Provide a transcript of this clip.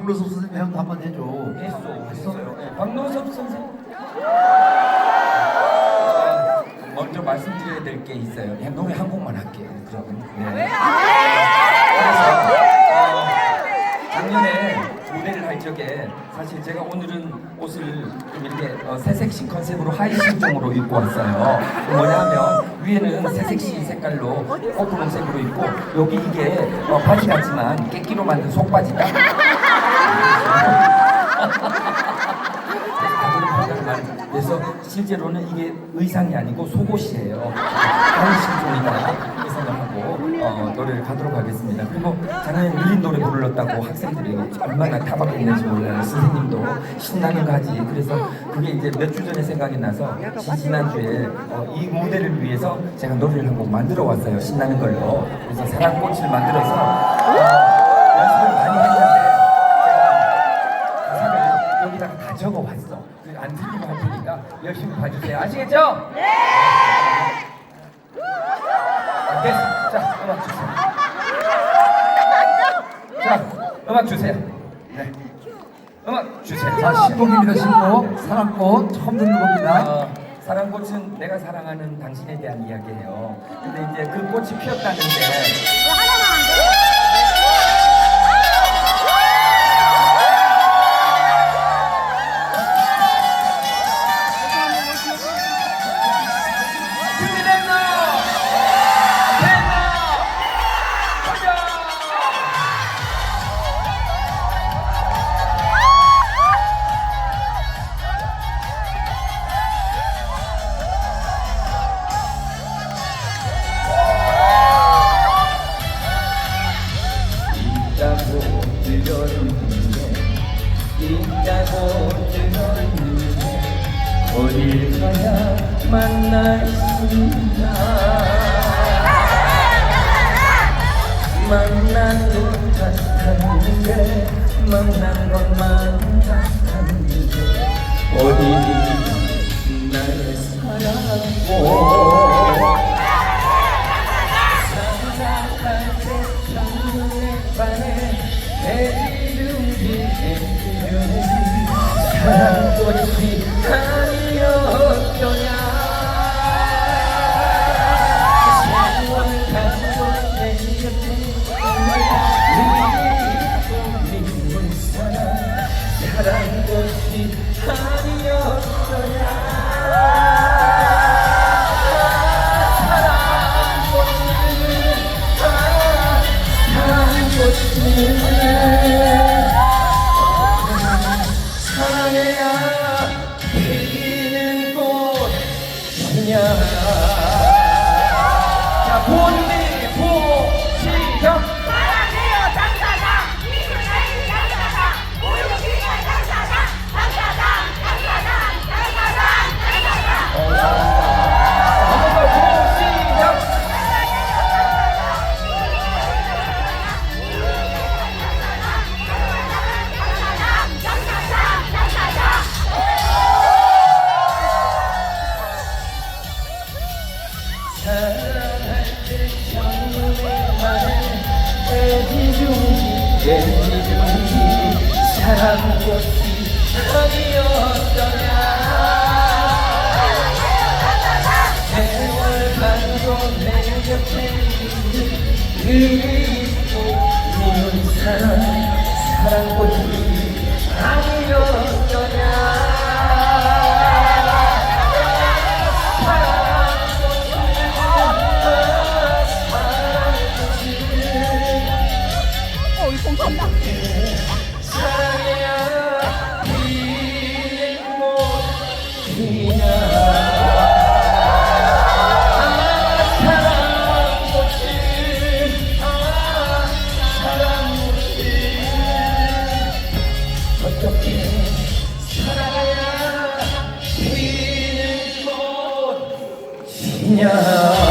박노섭 선생님 형도 한번 해줘. 했어. 했어요. 네, 박노섭 선생. 어, 먼저 말씀드려야 될 게 있어요. 그냥 노래 한 곡만 할게요. 그럼. 네. 그래서 어, 작년에 무대를 할 적에 사실 제가 오늘은 옷을 좀 이렇게 어, 새색시 컨셉으로 하이신종으로 입고 왔어요. 뭐냐면 위에는 새색시 색깔로 꽃분홍색으로 입고 여기 이게 어, 바지 같지만 깨끼로 만든 속바지다. 그래서 실제로는 이게 의상이 아니고 속옷이에요. 한신종이다 이렇게 생각하고 어, 노래를 가도록 하겠습니다. 그리고 작년에 느린 노래 불렀다고 학생들이 얼마나 타박했는지 몰라요. 선생님도 신나는 거 하지. 그래서 그게 이제 몇 주 전에 생각이 나서 지난주에 어, 이 무대를 위해서 제가 노래를 한 곡 만들어 왔어요. 신나는 걸로. 그래서 사랑꽃을 만들어서 열심히 봐주세요. 아시겠죠? 네. 됐어. 자, 음악 주세요. 자, 음악 주세요. 네. 음악 주세요. 자, 신곡입니다, 신곡. 사랑꽃 처음 듣는 겁니다. 어, 사랑꽃은 내가 사랑하는 당신에 대한 이야기예요. 근데 이제 그 꽃이 피었다는데 가야 만날 수 있나 만난 것 같았는데 만난 것만 같았는데 어디 나의 사랑 사 애지중지 애지중지 사랑꽃이 아니었더냐 세월 가도 내 곁에 있는 그 미운 사랑 사랑꽃이 꽃이냐